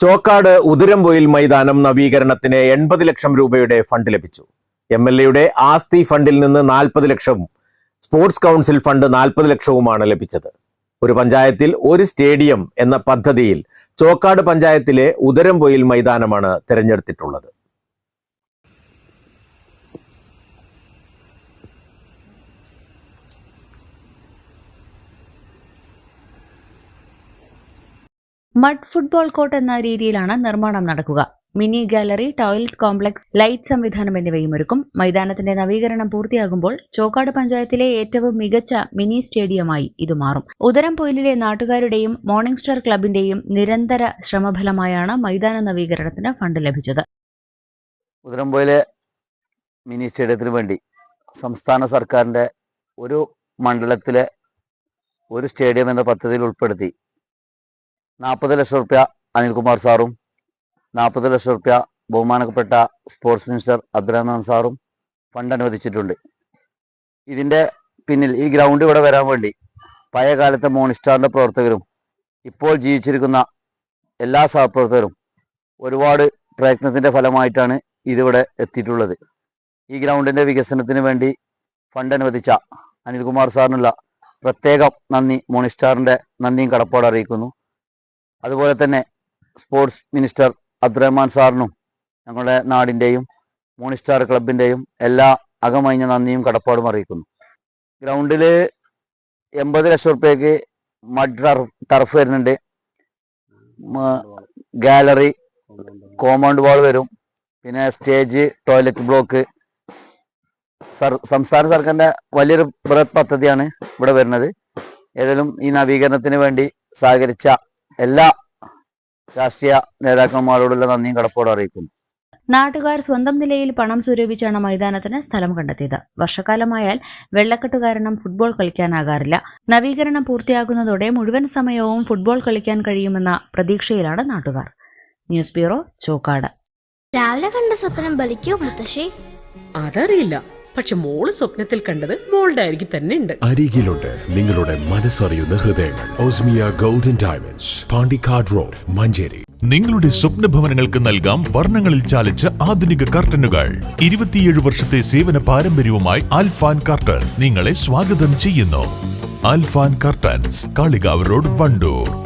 ചോക്കാട് ഉതിരംപൊയിൽ മൈതാനം നവീകരണത്തിന് എൺപത് ലക്ഷം രൂപയുടെ ഫണ്ട് ലഭിച്ചു. എം എൽ എയുടെ ആസ്തി ഫണ്ടിൽ നിന്ന് നാൽപ്പത് ലക്ഷവും സ്പോർട്സ് കൗൺസിൽ ഫണ്ട് നാൽപ്പത് ലക്ഷവുമാണ് ലഭിച്ചത്. ഒരു പഞ്ചായത്തിൽ ഒരു സ്റ്റേഡിയം എന്ന പദ്ധതിയിൽ ചോക്കാട് പഞ്ചായത്തിലെ ഉദരംപൊയിൽ മൈതാനമാണ് തിരഞ്ഞെടുത്തിട്ടുള്ളത്. മഡ് ഫുട്ബോൾ കോർട്ട് എന്ന രീതിയിലാണ് നിർമ്മാണം നടക്കുക. Mini gallery toilet complex light സംവിധാനം എന്നിവയും ഒരുക്കും. മൈതാനത്തിന്റെ നവീകരണം പൂർത്തിയാകുമ്പോൾ ചോക്കാട് പഞ്ചായത്തിലെ ഏറ്റവും മികച്ച മിനി സ്റ്റേഡിയമായി ഇത് മാറും. ഉദരംപൊയിലിലെ നാട്ടുകാരുടെയും മോർണിംഗ് സ്റ്റാർ ക്ലബിന്റെയും നിരന്തര ശ്രമഫലമായാണ് മൈതാന നവീകരണത്തിന് ഫണ്ട് ലഭിച്ചത്. ഉദരംപൊയിലെ മിനി സ്റ്റേഡിയത്തിന് വേണ്ടി സംസ്ഥാന സർക്കാരിന്റെ ഒരു മണ്ഡലത്തിലെ ഒരു സ്റ്റേഡിയം എന്ന പദ്ധതിയിൽ ഉൾപ്പെടുത്തി നാൽപ്പത് ലക്ഷം റുപ്യ അനിൽകുമാർ സാറും നാൽപ്പത് ലക്ഷം റുപ്യ ബഹുമാനപ്പെട്ട സ്പോർട്സ് മിനിസ്റ്റർ അബ്ദുറഹ്മാൻ സാറും ഫണ്ട് അനുവദിച്ചിട്ടുണ്ട്. ഇതിന്റെ പിന്നിൽ ഈ ഗ്രൗണ്ട് ഇവിടെ വരാൻ വേണ്ടി പഴയ കാലത്തെ മോണിസ്റ്റാറിന്റെ പ്രവർത്തകരും ഇപ്പോൾ ജീവിച്ചിരിക്കുന്ന എല്ലാ സഹപ്രവർത്തകരും ഒരുപാട് പ്രയത്നത്തിന്റെ ഫലമായിട്ടാണ് ഇതിവിടെ എത്തിയിട്ടുള്ളത്. ഈ ഗ്രൗണ്ടിന്റെ വികസനത്തിന് വേണ്ടി ഫണ്ട് അനുവദിച്ച അനിൽകുമാർ സാറിനുള്ള പ്രത്യേകം നന്ദി മോണിസ്റ്റാറിന്റെ നന്ദിയും കടപ്പാട് അറിയിക്കുന്നു. അതുപോലെ തന്നെ സ്പോർട്സ് മിനിസ്റ്റർ അബ്ദുറഹ്മാൻ സാറിനും ഞങ്ങളുടെ നാടിന്റെയും മോണിസ്റ്റാർ ക്ലബിന്റെയും എല്ലാ അകമഴിഞ്ഞ നന്ദിയും കടപ്പാടും അറിയിക്കുന്നു. ഗ്രൗണ്ടിൽ എൺപത് ലക്ഷം റുപ്യക്ക് മഡ് ടർഫ് വരുന്നുണ്ട്. ഗാലറി കോമ്പൗണ്ട് വാൾ വരും. പിന്നെ സ്റ്റേജ് ടോയ്ലറ്റ് ബ്ലോക്ക് സർ സംസ്ഥാന സർക്കാരിന്റെ വലിയൊരു ബൃഹത് പദ്ധതിയാണ് ഇവിടെ വരുന്നത്. ഏതായാലും ഈ നവീകരണത്തിന് വേണ്ടി സഹകരിച്ച എല്ലാ രാഷ്ട്രീയ നേതാക്കന്മാരോടുള്ള നന്ദിയും കടപ്പോടെ അറിയിക്കുന്നു. നാട്ടുകാർ സ്വന്തം നിലയിൽ പണം സ്വരൂപിച്ചാണ് മൈതാനത്തിന് സ്ഥലം കണ്ടെത്തിയത്. വർഷക്കാലമായാൽ വെള്ളക്കെട്ട് കാരണം ഫുട്ബോൾ കളിക്കാനാകാറില്ല. നവീകരണം പൂർത്തിയാകുന്നതോടെ മുഴുവൻ സമയവും ഫുട്ബോൾ കളിക്കാൻ കഴിയുമെന്ന പ്രതീക്ഷയിലാണ് നാട്ടുകാർ. News bureau Chokkad. രാവിലെ കണ്ട സ്വപ്നം ബലിക്കോ മുത്തശ്ശി? അതറിയില്ല. പക്ഷെ മോൾ സ്വപ്നത്തിൽ കണ്ടത് മോളുടെ അരികിൽ തന്നെ ഉണ്ട്. അരികിലുണ്ട് നിങ്ങളുടെ മനസ്സറിയുന്ന ഹൃദയങ്ങൾ. Osmia Golden Diamonds Pandikkad road Manjeri. നിങ്ങളുടെ സ്വപ്ന ഭവനങ്ങൾക്ക് നൽകാം വർണങ്ങളിൽ ചാലിച്ച ആധുനിക കർട്ടനുകൾ. ഇരുപത്തിയേഴ് വർഷത്തെ സേവന പാരമ്പര്യവുമായി ആൽഫാൻ കർട്ടൻ നിങ്ങളെ സ്വാഗതം ചെയ്യുന്നു. Alfan curtains Kalikavu road Wandoor.